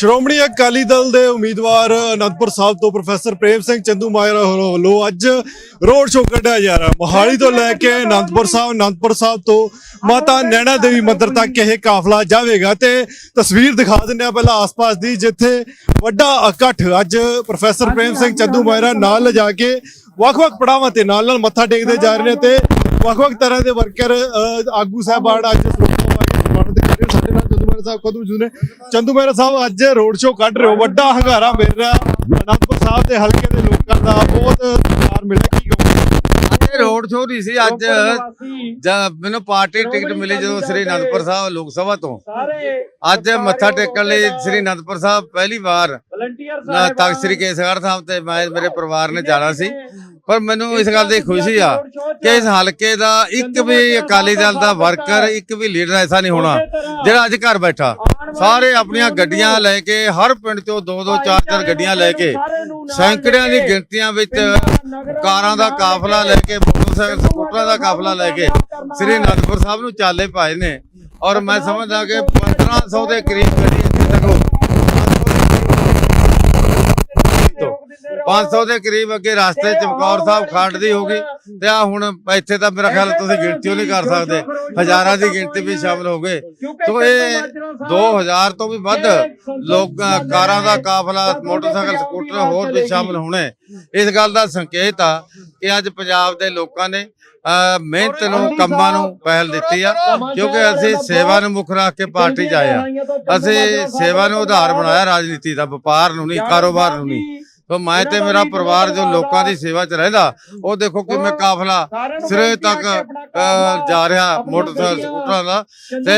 ਸ਼੍ਰੋਮਣੀ ਅਕਾਲੀ ਦਲ ਦੇ ਉਮੀਦਵਾਰ ਅਨੰਦਪੁਰ ਸਾਹਿਬ ਤੋਂ ਪ੍ਰੋਫੈਸਰ ਪ੍ਰੇਮ ਸਿੰਘ ਚੰਦੂ ਮਾਇਰਾ ਵੱਲੋਂ ਅੱਜ ਰੋਡ ਸ਼ੋਅ ਕੱਢਿਆ ਜਾ ਰਿਹਾ। ਮੋਹਾਲੀ ਤੋਂ ਲੈ ਕੇ ਅਨੰਦਪੁਰ ਸਾਹਿਬ ਅਨੰਦਪੁਰ ਸਾਹਿਬ ਤੋਂ ਮਾਤਾ ਨੈਣਾ ਦੇਵੀ ਮੰਦਿਰ ਤੱਕ ਇਹ ਕਾਫਲਾ ਜਾਵੇਗਾ ਤੇ ਤਸਵੀਰ ਦਿਖਾ ਦਿੰਦੇ ਆ ਪਹਿਲਾਂ ਆਸ-ਪਾਸ ਦੀ ਜਿੱਥੇ ਵੱਡਾ ਇਕੱਠ ਅੱਜ ਪ੍ਰੋਫੈਸਰ ਪ੍ਰੇਮ ਸਿੰਘ ਚੰਦੂ ਮਾਇਰਾ ਨਾਲ ਲਿਜਾ ਕੇ ਵੱਖ-ਵੱਖ ਪੜਾਵਾਂ ਤੇ ਨਾਲ ਨਾਲ ਮੱਥਾ ਟੇਕਦੇ ਜਾ ਰਹੇ ਨੇ ਤੇ ਵੱਖ-ਵੱਖ ਤਰ੍ਹਾਂ ਦੇ ਵਰਕਰ ਆਗੂ ਸਾਹਿਬਾਨ ਅੱਜ ਸਰੋਪਾ ਪਾ ਕੇ ਸਨਮਾਨਿਤ ਕਰ ਰਹੇ ਨੇ। ਸਾਡੇ ਨਾਲ ਚੰਦੂ ਮਹਿਰਾ ਸਾਹਿਬ, ਖੁਦ ਮੌਜੂਦ ਨੇ। ਚੰਦੂ ਮਹਿਰਾ ਸਾਹਿਬ, ਅੱਜ ਰੋਡ ਸ਼ੋਅ ਕੱਢ ਰਹੇ ਹੋ। ਵੱਡਾ ਹੰਗਾਰਾ ਮਿਲ ਰਿਹਾ। ਅਨੰਦਪੁਰ ਸਾਹਿਬ ਦੇ ਹਲਕੇ ਦੇ ਲੋਕਾਂ ਦਾ ਬਹੁਤ ਪਿਆਰ ਮਿਲਿਆ। ਕੀ ਕਹੋਗੇ? ਰੋਡ ਸ਼ੋਅ ਨਹੀਂ ਸੀ ਅੱਜ? ਜਦ ਮੈਨੂੰ ਪਾਰਟੀ ਟਿਕਟ ਮਿਲੀ ਜਦੋਂ ਸ੍ਰੀ ਅਨੰਦਪੁਰ ਸਾਹਿਬ ਲੋਕ ਸਭਾ ਤੋਂ। ਅੱਜ ਮੱਥਾ ਟੇਕਣ ਲਈ ਸ੍ਰੀ ਅਨੰਦਪੁਰ ਸਾਹਿਬ ਪਹਿਲੀ ਵਾਰ ਨਾ ਤਖਤ ਸ੍ਰੀ ਕੇਸਗੜ੍ਹ ਸਾਹਿਬ ਤੇ ਮੈਂ ਮੇਰੇ ਪਰਿਵਾਰ ਨੇ ਜਾਣਾ ਸੀ। ਪਰ ਮੈਨੂੰ ਇਸ ਗੱਲ ਦੀ ਖੁਸ਼ੀ ਆ ਕਿ ਇਸ ਹਲਕੇ ਦਾ ਇੱਕ ਵੀ ਅਕਾਲੀ ਦਲ ਦਾ ਵਰਕਰ ਇੱਕ ਵੀ ਲੀਡਰ ਐਸਾ ਨਹੀਂ ਹੋਣਾ ਜਿਹੜਾ ਅੱਜ ਘਰ ਬੈਠਾ। ਸਾਰੇ ਆਪਣੀਆਂ ਗੱਡੀਆਂ ਲੈ ਕੇ ਹਰ ਪਿੰਡ ਤੋਂ ਦੋ ਦੋ ਚਾਰ ਚਾਰ ਗੱਡੀਆਂ ਲੈ ਕੇ ਸੈਂਕੜਿਆਂ ਦੀ ਗਿਣਤੀਆਂ ਵਿੱਚ ਕਾਰਾਂ ਦਾ ਕਾਫਲਾ ਲੈ ਕੇ ਮੋਟਰਸਾਈਕਲ ਸਕੂਟਰਾਂ ਦਾ ਕਾਫਲਾ ਲੈ ਕੇ ਸ੍ਰੀ ਅਨੰਦਪੁਰ ਸਾਹਿਬ ਨੂੰ ਚਾਲੇ ਪਾਏ ਨੇ। ਔਰ ਮੈਂ ਸਮਝਦਾ ਕਿ 1500 ਦੇ ਕਰੀਬ ਗੱਡੀ ਇੱਥੇ ਤੱਕ 500 ਦੇ ਕਰੀਬ ਅੱਗੇ ਰਸਤੇ ਚਮਕੌਰ ਸਾਹਿਬ ਖੰਡ ਦੀ ਹੋ ਗਈ ਤੇ ਆ ਹੁਣ ਇੱਥੇ ਤਾਂ ਮੇਰਾ ਖਿਆਲ ਤੁਸੀਂ ਗਿਣਤੀ ਨਹੀਂ ਕਰ ਸਕਦੇ। ਹਜ਼ਾਰਾਂ ਦੀ ਗਿਣਤੀ ਵੀ ਸ਼ਾਮਲ ਹੋ ਗਏ। ਸੋ ਇਹ 2000 ਤੋਂ ਵੀ ਵੱਧ ਲੋਕ ਕਾਰਾਂ ਦਾ ਕਾਫਲਾ ਮੋਟਰਸਾਈਕਲ ਸਕੂਟਰ ਹੋਰ ਵੀ ਸ਼ਾਮਲ ਹੋਣੇ। ਇਸ ਗੱਲ ਦਾ ਸੰਕੇਤ ਆ ਕਿ ਅੱਜ ਪੰਜਾਬ ਦੇ ਲੋਕਾਂ ਨੇ ਮਿਹਨਤ ਨੂੰ ਕੰਮਾਂ ਨੂੰ ਪਹਿਲ ਦਿੱਤੀ ਆ ਕਿਉਂਕਿ ਅਸੀਂ ਸੇਵਾ ਨੂੰ ਮੁੱਖ ਰੱਖ ਕੇ ਪਾਰਟੀ 'ਚ ਆਏ ਆ। ਅਸੀਂ ਸੇਵਾ ਨੂੰ ਆਧਾਰ ਬਣਾਇਆ ਰਾਜਨੀਤੀ ਦਾ ਵਪਾਰ ਨੂੰ ਨਹੀਂ ਕਾਰੋਬਾਰ ਨੂੰ ਨਹੀਂ। ਸੋ ਮੈਂ ਤੇ ਮੇਰਾ ਪਰਿਵਾਰ ਜੋ ਲੋਕਾਂ ਦੀ ਸੇਵਾ 'ਚ ਰਹਿੰਦਾ ਉਹ ਦੇਖੋ ਕਿਵੇਂ ਕਾਫਲਾ ਸਿਰੇ ਤੱਕ ਜਾ ਰਿਹਾ ਮੋਟਰਸਾਈਕਲ ਸਕੂਟਰਾਂ ਦਾ। ਤੇ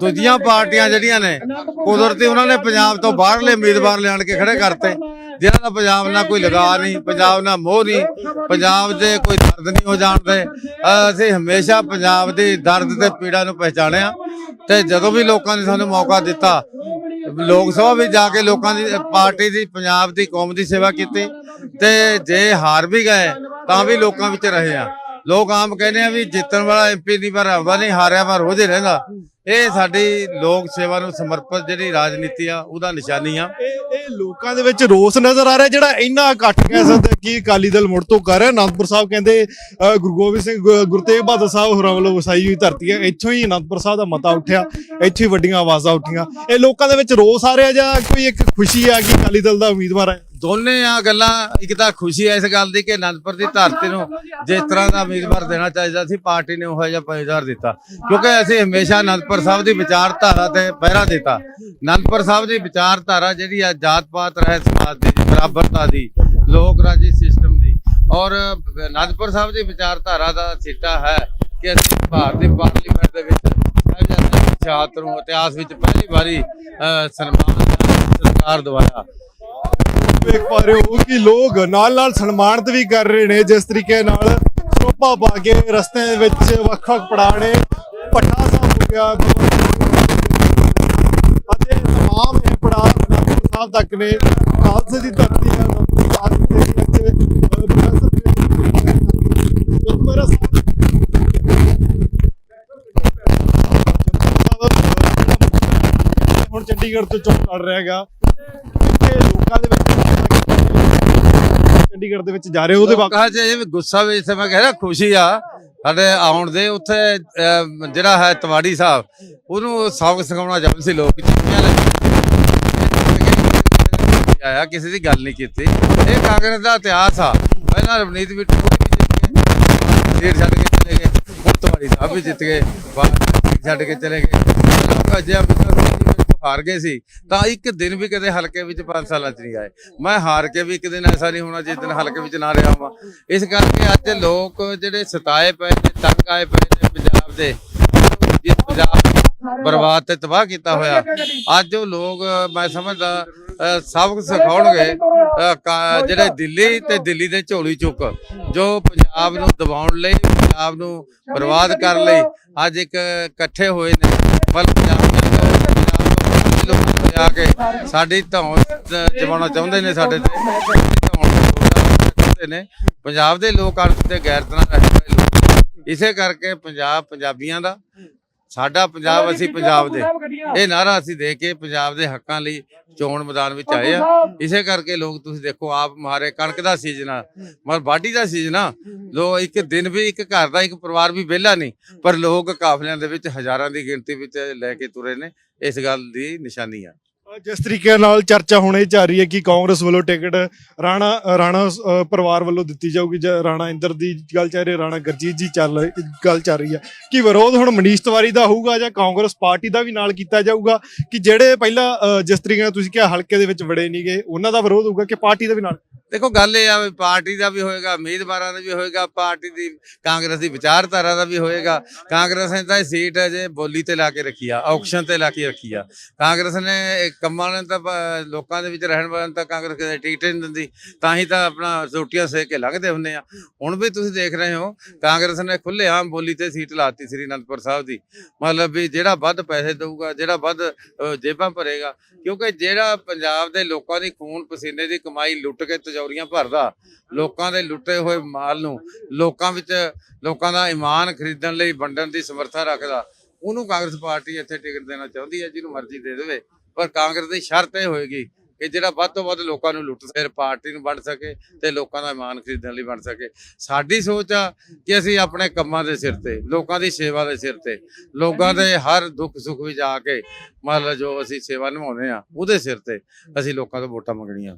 ਦੂਜੀਆਂ ਪਾਰਟੀਆਂ ਜਿਹੜੀਆਂ ਨੇ ਕੁਦਰਤੀ ਉਹਨਾਂ ਨੇ ਪੰਜਾਬ ਤੋਂ ਬਾਹਰਲੇ ਉਮੀਦਵਾਰ ਲਿਆਣ ਕੇ ਖੜੇ ਕਰਤੇ। ਜਿਨ੍ਹਾਂ ਦਾ ਪੰਜਾਬ ਨਾਲ ਕੋਈ ਲਗਾਅ ਨਹੀਂ ਪੰਜਾਬ ਨਾਲ ਮੋਹ ਨਹੀਂ ਪੰਜਾਬ ਦੇ ਕੋਈ ਦਰਦ ਨਹੀਂ ਹੋ ਜਾਣਦੇ ਅਸੀਂ ਹਮੇਸ਼ਾ ਪੰਜਾਬ ਦੀ ਦਰਦ ਤੇ ਪੀੜਾ ਨੂੰ ਪਹਿਚਾਣਿਆ ਤੇ ਜਦੋਂ ਵੀ ਲੋਕਾਂ ਨੇ ਸਾਨੂੰ ਮੌਕਾ ਦਿੱਤਾ ਲੋਕ ਸਭਾ ਵਿੱਚ ਜਾ ਕੇ ਲੋਕਾਂ ਦੀ ਪਾਰਟੀ ਦੀ ਪੰਜਾਬ ਦੀ ਕੌਮ ਦੀ ਸੇਵਾ ਕੀਤੀ ਤੇ ਜੇ ਹਾਰ ਵੀ ਗਏ ਤਾਂ ਵੀ ਲੋਕਾਂ ਵਿੱਚ ਰਹੇ ਆ। ਲੋਕ ਆਮ ਕਹਿੰਦੇ ਆ ਵੀ ਜਿੱਤਣ ਵਾਲਾ ਐਮਪੀ ਦੀ ਵਾਰ ਆਉਂਦਾ ਨਹੀਂ ਹਾਰਿਆ ਵਾਰ ਰੋਜ਼ ਹੀ ਰਹਿੰਦਾ। ਇਹ ਸਾਡੀ ਲੋਕ ਸੇਵਾ ਨੂੰ ਸਮਰਪਿਤ ਜਿਹੜੀ ਰਾਜਨੀਤੀ ਆ ਉਹਦਾ ਨਿਸ਼ਾਨੀ ਆ। ਇਹ ਇਹ ਲੋਕਾਂ ਦੇ ਵਿੱਚ ਰੋਸ ਨਜ਼ਰ ਆ ਰਿਹਾ ਜਿਹੜਾ ਇੰਨਾ ਇਕੱਠ ਕਹਿ ਸਕਦੇ ਕਿ ਅਕਾਲੀ ਦਲ ਮੁੜ ਤੋਂ ਕਰ ਰਿਹਾ। ਅਨੰਦਪੁਰ ਸਾਹਿਬ ਕਹਿੰਦੇ ਅ, ਗੁਰੂ ਗੋਬਿੰਦ ਸਿੰਘ ਗੁ- ਗੁਰੂ ਤੇਗ ਬਹਾਦਰ ਸਾਹਿਬ ਹੋਰਾਂ ਵੱਲੋਂ ਵਸਾਈ ਹੋਈ ਧਰਤੀ ਹੈ ਇੱਥੋਂ ਹੀ ਅਨੰਦਪੁਰ ਸਾਹਿਬ ਦਾ ਮਤਾ ਉੱਠਿਆ ਇੱਥੋਂ ਹੀ ਵੱਡੀਆਂ ਆਵਾਜ਼ਾਂ ਉੱਠੀਆਂ। ਇਹ ਲੋਕਾਂ ਦੇ ਵਿੱਚ ਰੋਸ ਆ ਰਿਹਾ ਜਾਂ ਕੋਈ ਇੱਕ ਖੁਸ਼ੀ ਆ ਕਿ ਅਕਾਲੀ ਦਲ ਦਾ ਉਮੀਦਵਾਰ ਹੈ ਦੋਨੇ ਆ ਗੱਲਾਂ ਇੱਕ ਤਾਂ ਖੁਸ਼ੀ ਐ ਇਸ ਗੱਲ ਦੀ ਕਿ ਅਨੰਦਪੁਰ ਦੀ ਧਰਤੀ ਨੂੰ ਜਿਸ ਤਰ੍ਹਾਂ ਦਾ ਉਮੀਦਵਾਰ ਦੇਣਾ ਚਾਹੀਦਾ ਸੀ ਪਾਰਟੀ ਨੇ ਉਹੋ ਜਿਹਾ ਉਮੀਦਵਾਰ ਦਿੱਤਾ। ਕਿਉਂਕਿ ਅਸੀਂ ਹਮੇਸ਼ਾ ਅਨੰਦਪੁਰ ਸਾਹਿਬ ਦੀ ਵਿਚਾਰਧਾਰਾ ਤੇ ਪਹਿਰਾ ਦਿੱਤਾ। ਅਨੰਦਪੁਰ ਸਾਹਿਬ ਦੀ ਵਿਚਾਰਧਾਰਾ ਜਿਹੜੀ ਆ ਜਾਤ ਪਾਤ ਰਹਿਤ ਸਮਾਜ ਦੀ ਬਰਾਬਰਤਾ ਦੀ ਲੋਕ ਰਾਜੀ ਸਿਸਟਮ ਦੀ। ਔਰ ਅਨੰਦਪੁਰ ਸਾਹਿਬ ਦੀ ਵਿਚਾਰਧਾਰਾ ਦਾ ਸਿੱਟਾ ਹੈ ਕਿ ਅਸੀਂ ਭਾਰਤ ਦੀ ਪਾਰਲੀਮੈਂਟ ਦੇ ਵਿੱਚ ਸਾਹਿਬਜ਼ਾਦਿਆਂ ਦੀ ਸ਼ਹਾਦਤ ਨੂੰ ਇਤਿਹਾਸ ਵਿੱਚ ਪਹਿਲੀ ਵਾਰੀ ਸਨਮਾਨ ਸਰਕਾਰ ਦਵਾਇਆ। ਵੇਖ ਪਾ ਰਹੇ ਹੋ ਕਿ ਲੋਕ ਨਾਲ ਨਾਲ ਸਨਮਾਨਿਤ ਵੀ ਕਰ ਰਹੇ ਨੇ, ਜਿਸ ਤਰੀਕੇ ਨਾਲ ਸ਼ੋਭਾ ਪਾ ਕੇ ਰਸਤੇ ਦੇ ਵਿੱਚ ਵੱਖ-ਵੱਖ ਪੜਾਅ ਨੇ। ਪੱਠਾ ਸਾਹਿਬ ਹੋ ਗਿਆ ਅਤੇ ਤਮਾਮ ਇਹ ਪੜਾਅ ਸਾਹਿਬ ਤੱਕ ਨੇ। ਖਾਲਸੇ ਦੀ ਧਰਤੀ ਹੈ ਯਾਦ ਕੀਤੀ ਅੱਜ ਪ੍ਰੋਫੈਸਰ ਮੇਰਾ ਹੁਣ ਚੰਡੀਗੜ੍ਹ ਤੋਂ ਚੋਣ ਲੜ ਰਿਹਾ ਹੈਗਾ। ਇੱਥੇ ਲੋਕਾਂ ਦੇ ਵਿੱਚ ਚੰਡੀਗੜ੍ਹ ਦੇ ਵਿੱਚ ਜਾ ਰਹੇ ਹੋ ਉਹਦੇ ਬਾਅਦ ਇਹ ਵੀ ਗੁੱਸਾ ਵੀ ਜਿੱਥੇ ਮੈਂ ਕਹਿ ਰਿਹਾ ਖੁਸ਼ੀ ਆ। ਸਾਡੇ ਆਉਣ ਦੇ ਉੱਥੇ ਅਹ, ਜਿਹੜਾ ਹੈ ਤਵਾੜੀ ਸਾਹਿਬ ਉਹਨੂੰ ਸਬਕ ਸਿਖਾਉਣਾ ਚਾਹੁੰਦੇ ਸੀ ਲੋਕ। ਲੈ ਆਇਆ ਕਿਸੇ ਦੀ ਗੱਲ ਨਹੀਂ ਕੀਤੀ। ਇਹ ਕਾਂਗਰਸ ਦਾ ਇਤਿਹਾਸ ਆ। ਪਹਿਲਾਂ ਰਵਨੀਤ ਵੀ ਜਿੱਤ ਗਏ ਢੇਰ ਛੱਡ ਕੇ ਚਲੇ ਗਏ। ਹੁਣ ਤਵਾੜੀ ਸਾਹਿਬ ਵੀ ਜਿੱਤ ਗਏ ਛੱਡ ਕੇ ਚਲੇ ਗਏ। ਲੋਕ ਅਜਿਹਾ ਹਾਰ ਗਏ ਸੀ ਤਾਂ ਇੱਕ ਦਿਨ ਵੀ ਕਦੇ ਹਲਕੇ ਵਿੱਚ 5 ਸਾਲਾਂ ਚ ਨਹੀਂ ਆਏ। ਮੈਂ ਹਾਰ ਕੇ ਵੀ ਇੱਕ ਦਿਨ ਐਸਾ ਨਹੀਂ ਹੋਣਾ ਜਿਸ ਦਿਨ ਹਲਕੇ ਵਿੱਚ ਨਾ ਰਿਹਾ ਹਾਂ ਇਸ ਕਰਕੇ ਅੱਜ ਲੋਕ ਜਿਹੜੇ ਸਤਾਏ ਪਏ ਨੇ ਤੰਗ ਆਏ ਪਏ ਨੇ ਪੰਜਾਬ ਦੇ ਜਿਸ ਪੰਜਾਬ ਬਰਬਾਦ ਤੇ ਤਬਾਹ ਕੀਤਾ ਹੋਇਆ ਅੱਜ ਉਹ ਲੋਕ ਮੈਂ ਸਮਝਦਾ ਅਹ, ਸਬਕ ਸਿਖਾਉਣਗੇ ਜਿਹੜੇ ਦਿੱਲੀ ਤੇ ਦਿੱਲੀ ਦੇ ਝੋਲੀ ਚੁੱਕ ਜੋ ਪੰਜਾਬ ਨੂੰ ਦਬਾਉਣ ਲਈ ਪੰਜਾਬ ਨੂੰ ਬਰਬਾਦ ਕਰਨ ਲਈ ਅੱਜ ਇੱਕ ਇਕੱਠੇ ਹੋਏ ਨੇ ਪਰ ਪੰਜਾਬ ਦੇ ਲੋਕ ਪੰਜਾਬ ਤੋਂ ਲੋਕਾਂ ਨੂੰ ਆ ਕੇ ਸਾਡੀ ਧੌਣ ਜਮਾਉਣਾ ਚਾਹੁੰਦੇ ਨੇ ਸਾਡੇ ਤੇ। ਧੌਣ ਚਾਹੁੰਦੇ ਨੇ। ਪੰਜਾਬ ਦੇ ਲੋਕ ਅਰਥ ਤੇ ਗੈਰਤ ਨਾਲ ਰਹਿਣ ਵਾਲੇ ਲੋਕ ਇਸੇ ਕਰਕੇ ਪੰਜਾਬ ਪੰਜਾਬੀਆਂ ਦਾ ਸਾਡਾ ਪੰਜਾਬ ਅਸੀਂ ਪੰਜਾਬ ਦੇ। ਇਹ ਨਾਰਾ ਅਸੀਂ ਦੇ ਕੇ ਪੰਜਾਬ ਦੇ ਹੱਕਾਂ ਲਈ ਚੋਣ ਮੈਦਾਨ ਵਿੱਚ ਆਏ ਆ। ਇਸੇ ਕਰਕੇ ਲੋਕ ਤੁਸੀਂ ਦੇਖੋ ਆਪ ਮਾਰੇ ਕਣਕ ਦਾ ਸੀਜ਼ਨ ਆ ਮਰ ਬਾਡੀ ਦਾ ਸੀਜ਼ਨ ਆ। ਲੋ ਇੱਕ ਦਿਨ ਵੀ ਇੱਕ ਘਰ ਦਾ ਇੱਕ ਪਰਿਵਾਰ ਵੀ ਵਿਹਲਾ ਨਹੀਂ ਪਰ ਲੋਕ ਕਾਫਲਿਆਂ ਦੇ ਵਿੱਚ ਹਜ਼ਾਰਾਂ ਦੀ ਗਿਣਤੀ ਵਿੱਚ ਲੈ ਕੇ ਤੁਰੇ ਨੇ। ਇਸ ਗੱਲ ਦੀ ਨਿਸ਼ਾਨੀ ਆ। ਜਿਸ ਤਰੀਕੇ ਨਾਲ ਚਰਚਾ ਹੁਣ ਇਹ ਚੱਲ ਰਹੀ ਹੈ ਕਿ ਕਾਂਗਰਸ ਵੱਲੋਂ ਟਿਕਟ ਰਾਣਾ ਰਾਣਾ ਅ, ਪਰਿਵਾਰ ਵੱਲੋਂ ਦਿੱਤੀ ਜਾਊਗੀ ਜਾਂ ਰਾਣਾ ਇੰਦਰ ਦੀ ਗੱਲ ਚੱਲ ਰਹੀ ਹੈ ਰਾਣਾ ਗਰਜੀਤ ਜੀ ਚੱਲ ਗੱਲ ਚੱਲ ਰਹੀ ਹੈ। ਕਿ ਵਿਰੋਧ ਹੁਣ ਮਨੀਸ਼ ਤਿਵਾਰੀ ਦਾ ਹੋਊਗਾ ਜਾਂ ਕਾਂਗਰਸ ਪਾਰਟੀ ਦਾ ਵੀ ਨਾਲ ਕੀਤਾ ਜਾਊਗਾ? ਕਿ ਜਿਹੜੇ ਪਹਿਲਾਂ ਅ, ਜਿਸ ਤਰੀਕੇ ਨਾਲ ਤੁਸੀਂ ਕਿਹਾ ਹਲਕੇ ਦੇ ਵਿੱਚ ਵੜੇ ਨਹੀਂਗੇ ਉਹਨਾਂ ਦਾ ਵਿਰੋਧ ਹੋਊਗਾ ਕਿ ਪਾਰਟੀ ਦਾ ਵੀ ਨਾਲ? ਦੇਖੋ ਗੱਲ ਇਹ ਆ ਵੀ ਪਾਰਟੀ ਦਾ ਵੀ ਹੋਏਗਾ, ਉਮੀਦਵਾਰਾਂ ਦਾ ਵੀ ਹੋਏਗਾ, ਪਾਰਟੀ ਦੀ ਕਾਂਗਰਸ ਦੀ ਵਿਚਾਰਧਾਰਾ ਦਾ ਵੀ ਹੋਏਗਾ। ਕਾਂਗਰਸ ਨੇ ਤਾਂ ਇਹ ਸੀਟ ਜੇ ਬੋਲੀ ਤੇ ਲਾ ਕੇ ਰੱਖੀ ਆ ਆਕਸ਼ਨ ਤੇ ਲਾ ਕੇ ਰੱਖੀ ਆ। ਕਾਂਗਰਸ ਨੇ ਕੰਮਾਂ ਨੇ ਤਾਂ ਲੋਕਾਂ ਦੇ ਵਿੱਚ ਰਹਿਣ ਵਾਲਿਆਂ ਨੂੰ ਤਾਂ ਕਾਂਗਰਸ ਕਦੇ ਟਿਕਟ ਨਹੀਂ ਦਿੰਦੀ, ਤਾਂ ਹੀ ਤਾਂ ਆਪਣਾ ਰੋਟੀਆਂ ਸੇਕ ਕੇ ਲੰਘਦੇ ਹੁੰਦੇ ਆ। ਹੁਣ ਵੀ ਤੁਸੀਂ ਦੇਖ ਰਹੇ ਹੋ, ਕਾਂਗਰਸ ਨੇ ਖੁੱਲੇ ਆਮ ਬੋਲੀ ਤੇ ਸੀਟ ਲਾਤੀ ਸ੍ਰੀ ਅਨੰਦਪੁਰ ਸਾਹਿਬ ਦੀ। ਮਤਲਬ ਵੀ ਜਿਹੜਾ ਵੱਧ ਪੈਸੇ ਦੇਊਗਾ, ਜਿਹੜਾ ਵੱਧ ਜੇਬਾਂ ਭਰੇਗਾ, ਕਿਉਂਕਿ ਜਿਹੜਾ ਪੰਜਾਬ ਦੇ ਲੋਕਾਂ ਦੀ ਖੂਨ ਪਸੀਨੇ ਦੀ ਕਮਾਈ ਲੁੱਟ ਕੇ ਤਜੌਰੀਆਂ ਭਰਦਾ, ਲੋਕਾਂ ਦੇ ਲੁੱਟੇ ਹੋਏ ਮਾਲ ਨੂੰ, ਲੋਕਾਂ ਵਿੱਚ, ਲੋਕਾਂ ਦਾ ਇਮਾਨ ਖਰੀਦਣ ਲਈ ਵੰਡਣ ਦੀ ਸਮਰੱਥਾ ਰੱਖਦਾ, ਉਹਨੂੰ ਕਾਂਗਰਸ ਪਾਰਟੀ ਇੱਥੇ ਟਿਕਟ ਦੇਣਾ ਚਾਹੁੰਦੀ ਹੈ, ਜਿਹਨੂੰ ਮਰਜ਼ੀ ਦੇ ਦੇਵੇ, ਪਰ ਕਾਂਗਰਸ ਦੀ ਸ਼ਰਤ ਇਹ ਹੋਏਗੀ ਕਿ ਜਿਹੜਾ ਵੱਧ ਤੋਂ ਵੱਧ ਲੋਕਾਂ ਨੂੰ ਲੁੱਟ ਫਿਰ ਪਾਰਟੀ ਨੂੰ ਵੰਡ ਸਕੇ ਤੇ ਲੋਕਾਂ ਦਾ ਇਮਾਨ ਖਰੀਦਣ ਲਈ ਵੰਡ ਸਕੇ। ਸਾਡੀ ਸੋਚ ਆ ਕਿ ਅਸੀਂ ਆਪਣੇ ਕੰਮਾਂ ਦੇ ਸਿਰ ਤੇ, ਲੋਕਾਂ ਦੀ ਸੇਵਾ ਦੇ ਸਿਰ ਤੇ, ਲੋਕਾਂ ਦੇ ਹਰ ਦੁੱਖ ਸੁੱਖ ਵਿੱਚ ਆ ਕੇ ਮਤਲਬ ਜੋ ਅਸੀਂ ਸੇਵਾ ਨਿਭਾਉਂਦੇ ਆ ਉਹਦੇ ਸਿਰ ਤੇ ਅਸੀਂ ਲੋਕਾਂ ਤੋਂ ਵੋਟਾਂ ਮੰਗਣੀਆਂ।